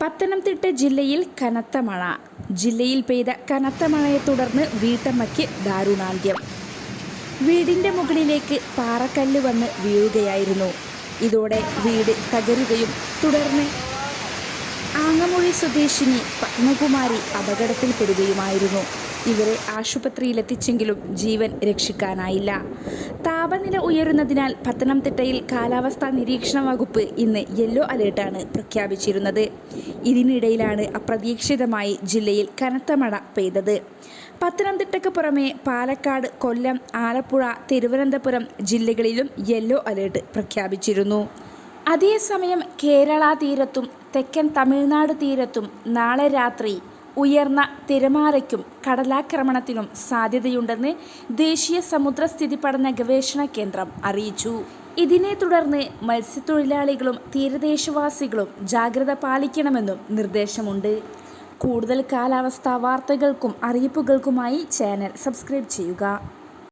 പത്തനംതിട്ട ജില്ലയിൽ കനത്ത മഴ. ജില്ലയിൽ പെയ്ത കനത്ത മഴയെ തുടർന്ന് വീട്ടമ്മയ്ക്ക് ദാരുണാന്ത്യം. വീടിന്റെ മുകളിലേക്ക് പാറക്കല്ല് വന്ന് വീഴുകയായിരുന്നു. ഇതോടെ വീട് തകരുകയും തുടർന്ന് ആങ്ങമൊഴി സ്വദേശിനി പത്മകുമാരി അപകടത്തിൽപ്പെടുകയുമായിരുന്നു. ഇവരെ ആശുപത്രിയിലെത്തിച്ചെങ്കിലും ജീവൻ രക്ഷിക്കാനായില്ല. താപനില ഉയരുന്നതിനാൽ പത്തനംതിട്ടയിൽ കാലാവസ്ഥാ നിരീക്ഷണ വകുപ്പ് ഇന്ന് യെല്ലോ അലേർട്ടാണ് പ്രഖ്യാപിച്ചിരുന്നത്. ഇതിനിടയിലാണ് അപ്രതീക്ഷിതമായി ജില്ലയിൽ കനത്ത മഴ പെയ്തത്. പത്തനംതിട്ടയ്ക്ക് പുറമെ പാലക്കാട് കൊല്ലം ആലപ്പുഴ തിരുവനന്തപുരം ജില്ലകളിലും യെല്ലോ അലേർട്ട് പ്രഖ്യാപിച്ചിരുന്നു. അതേസമയം കേരള തീരത്തും തെക്കൻ തമിഴ്നാട് തീരത്തും നാളെ രാത്രി ഉയർന്ന തിരമാലയ്ക്കും കടലാക്രമണത്തിനും സാധ്യതയുണ്ടെന്ന് ദേശീയ സമുദ്രസ്ഥിതി പഠന ഗവേഷണ കേന്ദ്രം അറിയിച്ചു. ഇതിനെ തുടർന്ന് മത്സ്യത്തൊഴിലാളികളും തീരദേശവാസികളും ജാഗ്രത പാലിക്കണമെന്നും നിർദ്ദേശമുണ്ട്. കൂടുതൽ കാലാവസ്ഥാ വാർത്തകൾക്കും അറിയിപ്പുകൾക്കുമായി ചാനൽ സബ്സ്ക്രൈബ് ചെയ്യുക.